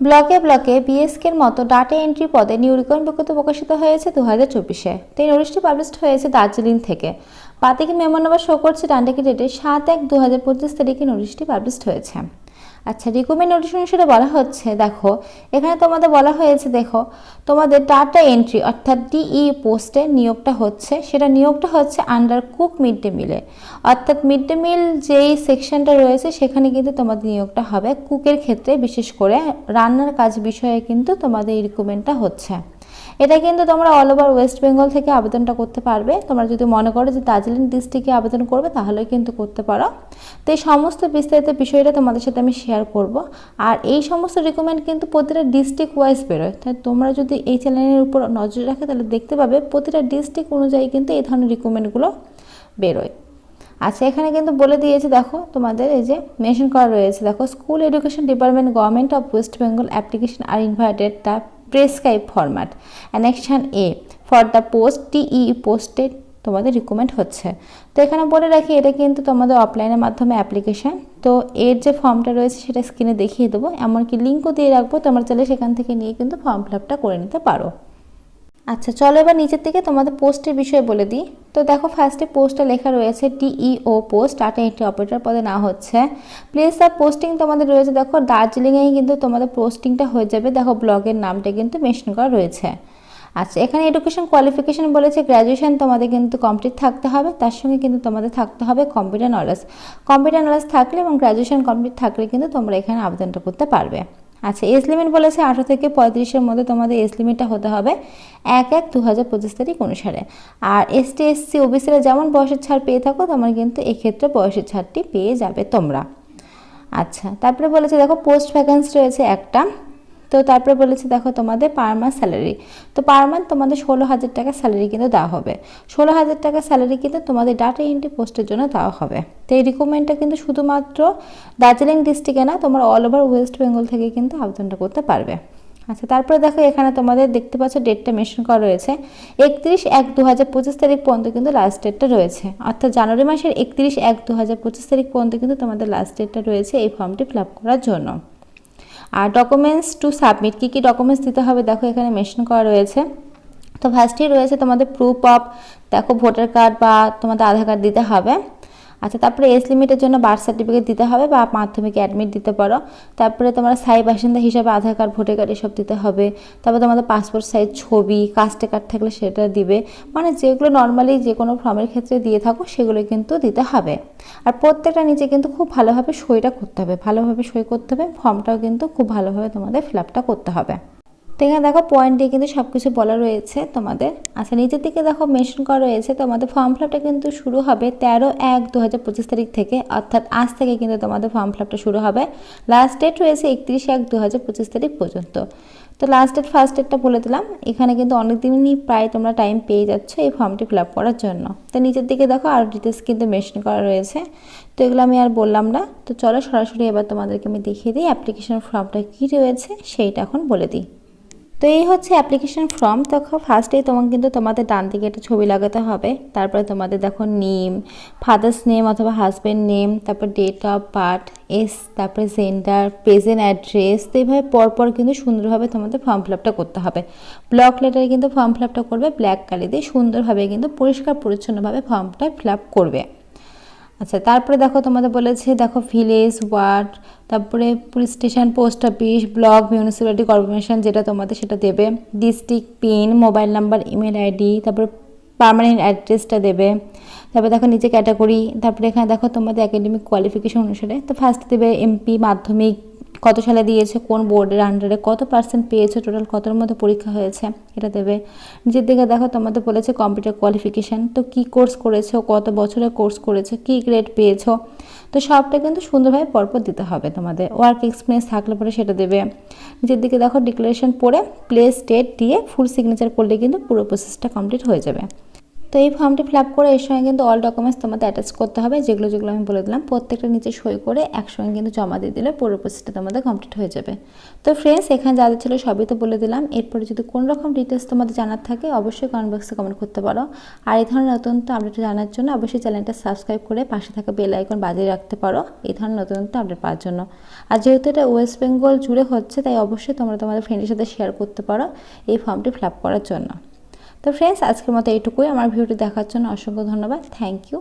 ব্লকে ব্লকে বিএসকের মতো ডাটা এন্ট্রি পদে নিউ রিকোয়ারমেন্ট বিজ্ঞপ্তি প্রকাশিত হয়েছে দু হাজার চব্বিশে। তো এই নোটিশটি পাবলিশড হয়েছে দার্জিলিং থেকে। পাতিকে মেমো শো করছে ডান্ডাকি ডেটে সাত এক দু হাজার পঁচিশ তারিখে নোটিশটি পাবলিশড হয়েছে। আচ্ছা রিকমেন্ড নোটিশ সেটা বলা হচ্ছে, দেখো, এখানে তোমাদের বলা হয়েছে, দেখো, তোমাদের ডাটা এন্ট্রি অর্থাৎ ডিই পোস্টে নিয়োগটা হচ্ছে, সেটা নিয়োগটা হচ্ছে আন্ডার কুক মিড ডে মিলে অর্থাৎ মিড ডে মিল যেই সেকশনটা রয়েছে, সেখানে কিন্তু তোমাদের নিয়োগটা হবে কুকের ক্ষেত্রে, বিশেষ করে রান্নার কাজ বিষয়ে কিন্তু তোমাদের এই রিক্রুটমেন্টটা হচ্ছে। এটা কিন্তু তোমরা অল ওভার ওয়েস্ট বেঙ্গল থেকে আবেদনটা করতে পারবে। তোমরা যদি মনে করো যে দার্জিলিং ডিস্ট্রিক্টে আবেদন করবে, তাহলে কিন্তু করতে পারো। তো এই সমস্ত বিস্তারিত বিষয়টা তোমাদের সাথে আমি শেয়ার করব। আর এই সমস্ত রিকমেন্ড কিন্তু প্রতিটা ডিস্ট্রিক্ট ওয়াইজ বেরোয়। তাই তোমরা যদি এই চ্যানেলের উপর নজর রাখে, তাহলে দেখতে পাবে প্রতিটা ডিস্ট্রিক্ট অনুযায়ী কিন্তু এই ধরনের রিকমেন্ডগুলো বেরোয়। আচ্ছা এখানে কিন্তু বলে দিয়েছে, দেখো, তোমাদের এই যে মেনশন করা রয়েছে, দেখো school education department government of West Bengal application are invited the prescribe format annexure A for the post TE posted তোমাদের রিকমেন্ড হচ্ছে। তো এখানে বলে রাখি, এটা কিন্তু তোমাদের অফলাইনের মাধ্যমে অ্যাপ্লিকেশন তো এর যে ফর্মটা রয়েছে, সেটা স্ক্রিনে দেখিয়ে দেবো। এমনকি লিঙ্কও দিয়ে রাখব, তোমরা চাইলে সেখান থেকে নিয়ে কিন্তু ফর্ম ফিল করে নিতে পারো। আচ্ছা চলো এবার নিচের থেকে তোমাদের পোস্টের বিষয়ে বলে দিই। তো দেখো ফার্স্টে পোস্টটা লেখা রয়েছে টিইও পোস্ট ডাটা এন্ট্রি অপারেটর পদে না হচ্ছে। প্লেস অফ পোস্টিং তোমাদের রয়েছে, দেখো দার্জিলিংয়েই কিন্তু তোমাদের পোস্টিংটা হয়ে যাবে। দেখো ব্লগের নামটা কিন্তু মেনশন করা রয়েছে। আচ্ছা এখানে এডুকেশন কোয়ালিফিকেশন বলেছে গ্র্যাজুয়েশন তোমাদের কিন্তু কমপ্লিট থাকতে হবে, তার সঙ্গে কিন্তু তোমাদের থাকতে হবে কম্পিউটার নলেজ কম্পিউটার নলেজ থাকলে এবং গ্র্যাজুয়েশন কমপ্লিট থাকলে কিন্তু তোমরা এখানে আবেদনটা করতে পারবে। আচ্ছা এজ লিমিট বলেছে আঠারো থেকে পঁয়ত্রিশের মধ্যে তোমাদের এজ লিমিটটা হতে হবে এক এক দু হাজার পঁচিশ তারিখ অনুসারে। আর এসটি এসসি ওবিসিরা যেমন বয়সের ছাড় পেয়ে থাকো তোমার কিন্তু এক্ষেত্রে বয়সের ছাড়টি পেয়ে যাবে তোমরা। আচ্ছা তারপরে বলেছে দেখো পোস্ট ভ্যাকান্সি রয়েছে একটা। তো তারপরে বলেছে, দেখো, তোমাদের পার মান্থ স্যালারি তো পার মান্থ তোমাদের ষোলো হাজার টাকা স্যালারি কিন্তু দেওয়া হবে। ষোলো হাজার টাকা স্যালারি কিন্তু তোমাদের ডাটা এন্ট্রি পোস্টের জন্য দেওয়া হবে। তো এই রিকমেন্ডটা কিন্তু শুধুমাত্র দার্জিলিং ডিস্ট্রিক্টে না, তোমরা অল ওভার ওয়েস্ট বেঙ্গল থেকে কিন্তু আবেদনটা করতে পারবে। আচ্ছা তারপরে দেখো, এখানে তোমাদের দেখতে পাচ্ছ ডেটটা মেনশন করা রয়েছে। একত্রিশ এক দু হাজার পঁচিশ তারিখ পর্যন্ত কিন্তু লাস্ট ডেটটা রয়েছে। অর্থাৎ জানুয়ারি মাসের একত্রিশ এক দু হাজার পঁচিশ তারিখ পর্যন্ত কিন্তু তোমাদের লাস্ট ডেটটা রয়েছে এই ফর্মটি ফিল আপ করার জন্য। আর ডকুমেন্টস টু সাবমিট কী কী ডকুমেন্টস দিতে হবে? দেখো, এখানে মেনশন করা রয়েছে। তো ফার্স্টেই রয়েছে তোমাদের প্রুফ অফ দেখো ভোটার কার্ড বা তোমাদের আধার কার্ড দিতে হবে। আচ্ছা তারপরে এজ লিমিটের জন্য বার্থ সার্টিফিকেট দিতে হবে বা মাধ্যমিকে অ্যাডমিট দিতে পারো। তারপরে তোমরা স্থায়ী বাসিন্দা হিসাবে আধার কার্ড ভোটার কার্ড এসব দিতে হবে। তারপরে তোমাদের পাসপোর্ট সাইজ ছবি কাস্টে কার্ড থাকলে সেটা দিবে। মানে যেগুলো নর্মালি যে কোনো ফর্মের ক্ষেত্রে দিয়ে থাকো, সেগুলো কিন্তু দিতে হবে। আর প্রত্যেকটা নিচে কিন্তু খুব ভালোভাবে সইটা করতে হবে। ভালোভাবে সই করতে হবে ফর্মটাও কিন্তু খুব ভালোভাবে তোমাদের ফিল করতে হবে। তো এখানে দেখো পয়েন্ট দিয়ে কিন্তু সব কিছু বলা রয়েছে তোমাদের। আচ্ছা নিচের দিকে দেখো মেনশন করা রয়েছে, তোমাদের ফর্ম ফিলাপটা কিন্তু শুরু হবে তেরো এক দু হাজার পঁচিশ তারিখ থেকে, অর্থাৎ আজ থেকে কিন্তু তোমাদের ফর্ম ফিলাপটা শুরু হবে। লাস্ট ডেট রয়েছে একত্রিশ এক দু হাজার পঁচিশ তারিখ পর্যন্ত। তো লাস্ট ডেট ফার্স্ট ডেটটা বলে দিলাম, এখানে কিন্তু অনেক দিনই প্রায় তোমরা টাইম পেয়ে যাচ্ছ এই ফর্মটি ফিল আপ করার জন্য। তো নিচের দিকে দেখো আরও ডিটেলস কিন্তু মেনশন করা রয়েছে, তো এগুলো আমি আর বললাম না। তো চলো সরাসরি এবার তোমাদেরকে আমি দেখিয়ে দিই অ্যাপ্লিকেশন ফর্মটা কী রয়েছে, সেইটা এখন বলে দিই। তো এই হচ্ছে অ্যাপ্লিকেশন ফর্ম দেখো ফার্স্টেই তোমাকে কিন্তু তোমাদের ডান দিকে একটা ছবি লাগাতে হবে। তারপরে তোমাদের দেখো নেম ফাদার্স নেম অথবা হাজব্যান্ড নেম তারপর ডেট অফ বার্থ এস তারপরে জেন্ডার প্রেজেন্ট অ্যাড্রেস তো এইভাবে পরপর কিন্তু সুন্দরভাবে তোমাদের ফর্ম ফিল করতে হবে। ব্লক লেটারে কিন্তু ফর্ম ফিল করবে ব্ল্যাক কালি দিয়ে সুন্দরভাবে কিন্তু পরিষ্কার পরিচ্ছন্নভাবে ফর্মটা ফিল করবে। আচ্ছা তারপরে দেখো তোমাদের বলেছে, দেখো ভিলেজ ওয়ার্ড তারপরে police station post office block municipality corporation যেটা তোমাদের সেটা দেবে। District pin mobile number email ID তারপরে পারমানেন্ট অ্যাড্রেসটা দেবে। তারপরে দেখো নিচে ক্যাটাগরি তারপরে এখানে দেখো তোমাদের একাডেমিক কোয়ালিফিকেশন অনুসারে, তো ফার্স্ট দেবে এমপি মাধ্যমিক কত সালে দিয়েছে, কোন বোর্ডের আন্ডারে কত পার্সেন্ট পেয়েছ টোটাল কতর মধ্যে পরীক্ষা হয়েছে, এটা দেবে। নিজের দিকে দেখো, তোমাদের বলেছে কম্পিউটার কোয়ালিফিকেশান তো কি কোর্স করেছ, কত বছরের কোর্স করেছ, কি গ্রেড পেয়েছ, তো সবটা কিন্তু সুন্দরভাবে পরপর দিতে হবে তোমাদের। ওয়ার্ক এক্সপিরিয়েন্স থাকলে পরে সেটা দেবে। নিজের দিকে দেখো ডিক্লারেশন পড়ে প্লেস ডেট দিয়ে ফুল সিগনেচার করলে কিন্তু পুরো প্রসেসটা কমপ্লিট হয়ে যাবে। তো তো এই ফর্মটি ফিল আপ করে এর সঙ্গে কিন্তু অল ডকুমেন্টস তোমাদের অ্যাটাচ করতে হবে, যেগুলো যেগুলো আমি বলে দিলাম। প্রত্যেকটা নিচে সই করে একসঙ্গে কিন্তু জমা দিয়ে দিলে পুরো প্রসেসটা তোমাদের কমপ্লিট হয়ে যাবে। তো ফ্রেন্ডস এখানে যা যা ছিল সবই তো বলে দিলাম। এরপরে যদি কোনো রকম ডিটেলস তোমাদের জানার থাকে, অবশ্যই কমেন্ট বক্সে কমেন্ট করতে পারো। আর এই ধরনের নতুন নতুন আপডেট জানার জন্য অবশ্যই চ্যানেলটা সাবস্ক্রাইব করে পাশে থাকা বেল আইকন বাজিয়ে রাখতে পারো, এই ধরনের নতুন নতুন আপডেট পাওয়ার জন্য। আর যেহেতু এটা ওয়েস্ট বেঙ্গল জুড়ে হচ্ছে, তাই অবশ্যই তোমরা তোমাদের ফ্রেন্ডের সাথে শেয়ার করতে পারো এই ফর্মটি ফিল আপ করার জন্য। তো ফ্রেন্ডস আজকের মতো এইটুকুই। আমার ভিডিওটি দেখার জন্য অসংখ্য ধন্যবাদ। Thank you